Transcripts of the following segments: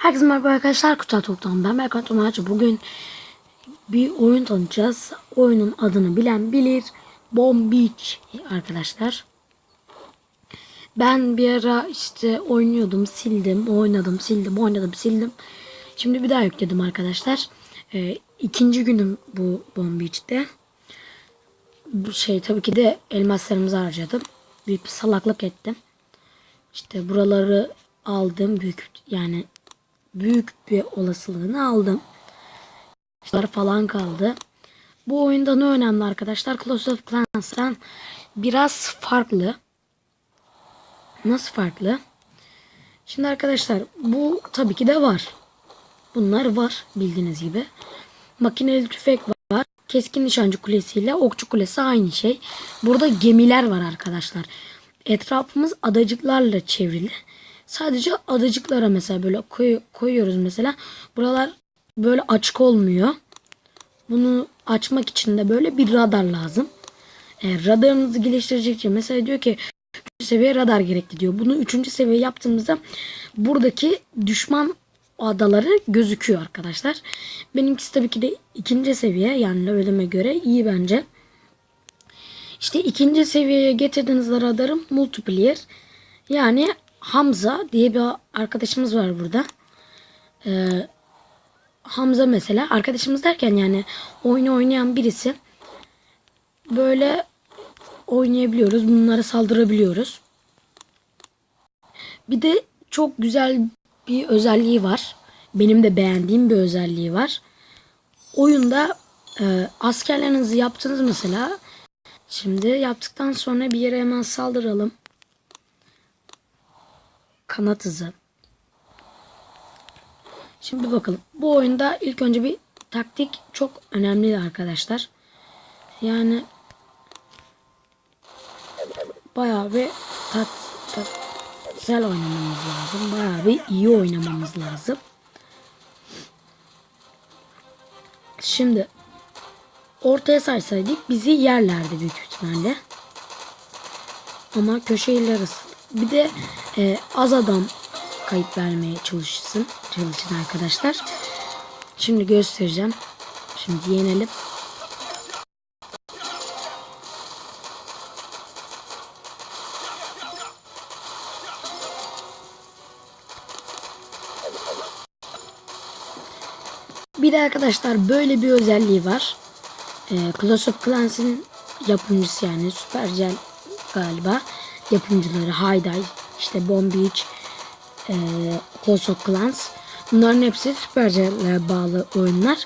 Herkese merhaba arkadaşlar. Kutsal Top'tan ben Berkan Tomarcı. Bugün bir oyun tanıtacağız. Oyunun adını bilen bilir. Bomb Beach arkadaşlar. Ben bir ara işte oynuyordum, sildim, oynadım, sildim, oynadım, sildim. Şimdi bir daha yükledim arkadaşlar. Ee, ikinci günüm bu Bomb Beach'te. Bu şey tabii ki de elmaslarımızı harcadım. Büyük bir salaklık ettim. İşte buraları aldım büyük yani büyük bir olasılığını aldım. İşler falan kaldı. Bu oyunda ne önemli arkadaşlar? Clash of Clans'tan biraz farklı. Nasıl farklı? Şimdi arkadaşlar bu tabii ki de var. Bunlar var bildiğiniz gibi. Makineli tüfek var. Keskin nişancı kulesiyle okçu kulesi aynı şey. Burada gemiler var arkadaşlar. Etrafımız adacıklarla çevrili. Sadece adacıklara mesela böyle koy, koyuyoruz mesela. Buralar böyle açık olmuyor. Bunu açmak için de böyle bir radar lazım. E, radarınızı geliştirecekçe mesela diyor ki 3. seviye radar gerekli diyor. Bunu 3. seviye yaptığımızda buradaki düşman adaları gözüküyor arkadaşlar. Benimkisi tabii ki de ikinci seviye yani levelime göre iyi bence. İşte ikinci seviyeye getirdiğiniz radarım multiplayer. Yani Hamza diye bir arkadaşımız var burada. Ee, Hamza mesela arkadaşımız derken yani oyunu oynayan birisi. Böyle oynayabiliyoruz. Bunlara saldırabiliyoruz. Bir de çok güzel bir özelliği var. Benim de beğendiğim bir özelliği var. Oyunda e, askerlerinizi yaptınız mesela. Şimdi yaptıktan sonra bir yere hemen saldıralım. Kanat hızı. Şimdi bakalım. Bu oyunda ilk önce bir taktik çok önemli arkadaşlar. Yani bayağı bir tat, tatsel oynamamız lazım. Bayağı bir iyi oynamamız lazım. Şimdi ortaya saysaydık bizi yerlerdi büyük ihtimalle. Ama köşe ilerisi. Bir de e, az adam kayıp vermeye çalışsın. Çalışın arkadaşlar. Şimdi göstereceğim. Şimdi yenelim. Bir de arkadaşlar böyle bir özelliği var. Ee, Clash of Clans'in yapımcısı yani Supercell galiba yapımcıları Hayday, işte Bomb Beach, e, Clash of Clans. Bunların hepsi Supercell'e bağlı oyunlar.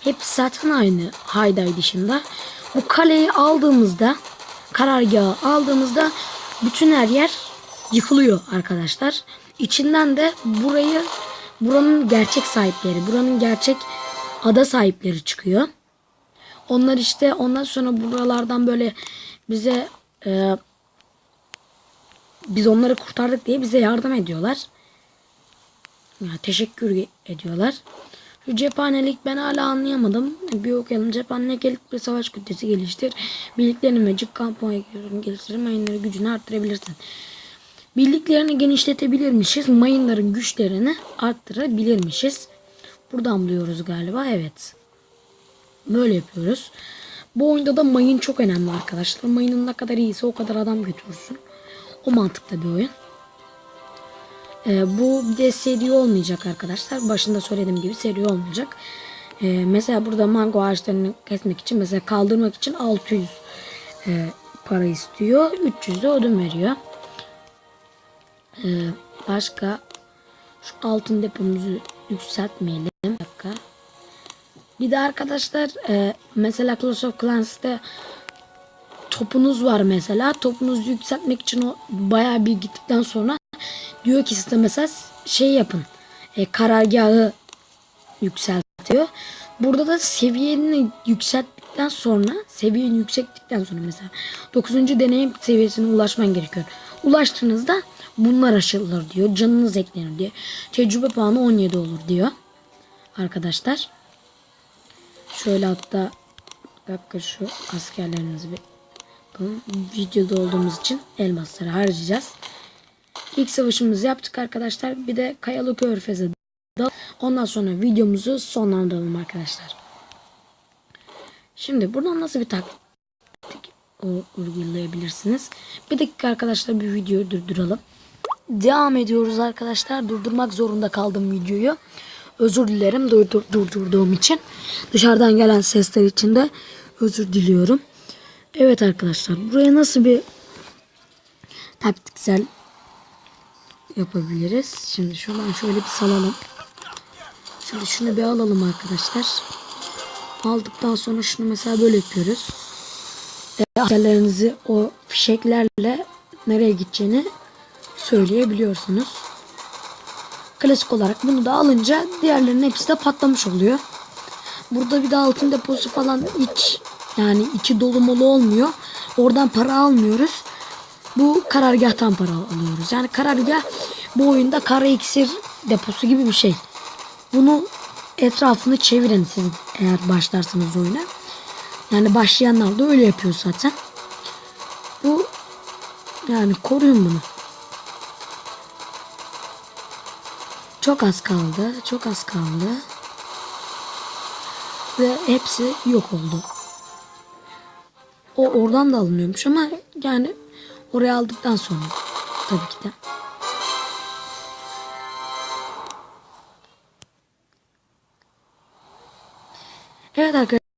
Hepsi zaten aynı Hayday dışında. Bu kaleyi aldığımızda, karargahı aldığımızda bütün her yer yıkılıyor arkadaşlar. İçinden de burayı, buranın gerçek sahipleri, buranın gerçek ada sahipleri çıkıyor. Onlar işte ondan sonra buralardan böyle bize e, biz onları kurtardık diye bize yardım ediyorlar. Ya, teşekkür ediyorlar. Şu cephanelik ben hala anlayamadım. Bir okuyalım. Cephanelik bir savaş kütlesi geliştir. Birliklerini mecik kampanya geliştirir. Mayınları gücünü arttırabilirsin. Birliklerini genişletebilirmişiz. Mayınların güçlerini arttırabilirmişiz. Buradan buluyoruz galiba. Evet. Böyle yapıyoruz. Bu oyunda da mayın çok önemli arkadaşlar. Mayının ne kadar iyiyse o kadar adam götürürsün. O mantıkta bir oyun. Ee, bu bir de seri olmayacak arkadaşlar. Başında söylediğim gibi seri olmayacak. Ee, mesela burada mango ağaçlarını kesmek için mesela kaldırmak için 600 e, para istiyor. 300 de ödün veriyor. Ee, başka şu altın depomuzu yükseltmeyelim. Bir. Bir de arkadaşlar e, mesela Clash of Clans'te topunuz var mesela. Topunuzu yükseltmek için o bayağı bir gittikten sonra diyor ki size mesela şey yapın. E, karargahı yükseltiyor. Burada da seviyeni yükselttikten sonra seviyeni yükselttikten sonra mesela 9. deneyim seviyesine ulaşman gerekiyor. Ulaştığınızda bunlar aşılır diyor. Canınız eklenir diyor. Tecrübe puanı 17 olur diyor. Arkadaşlar. Şöyle hatta bir dakika şu askerlerimizi bir yapalım. Videoda olduğumuz için elmasları harcayacağız. İlk savaşımızı yaptık arkadaşlar. Bir de Kayalı Körfez'e Ondan sonra videomuzu sonlandıralım arkadaşlar. Şimdi buradan nasıl bir taktik uygulayabilirsiniz. Bir dakika arkadaşlar bir videoyu durduralım. Devam ediyoruz arkadaşlar. Durdurmak zorunda kaldım videoyu. Özür dilerim durdur, durdurduğum için. Dışarıdan gelen sesler için de özür diliyorum. Evet arkadaşlar buraya nasıl bir taktiksel yapabiliriz? Şimdi şuradan şöyle bir salalım. Şimdi şunu bir alalım arkadaşlar. Aldıktan sonra şunu mesela böyle yapıyoruz. Ve askerlerinizi o fişeklerle nereye gideceğini söyleyebiliyorsunuz. Klasik olarak bunu da alınca diğerlerinin hepsi de patlamış oluyor. Burada bir de altın deposu falan iç yani içi dolu molu olmuyor. Oradan para almıyoruz. Bu karargahtan para alıyoruz. Yani karargah bu oyunda kara iksir deposu gibi bir şey. Bunu etrafını çevirin siz eğer başlarsanız oyuna. Yani başlayanlar da öyle yapıyor zaten. Bu yani koruyun bunu. Çok az kaldı. Çok az kaldı. Ve hepsi yok oldu. O oradan da alınıyormuş ama yani oraya aldıktan sonra tabii ki de. Evet arkadaşlar.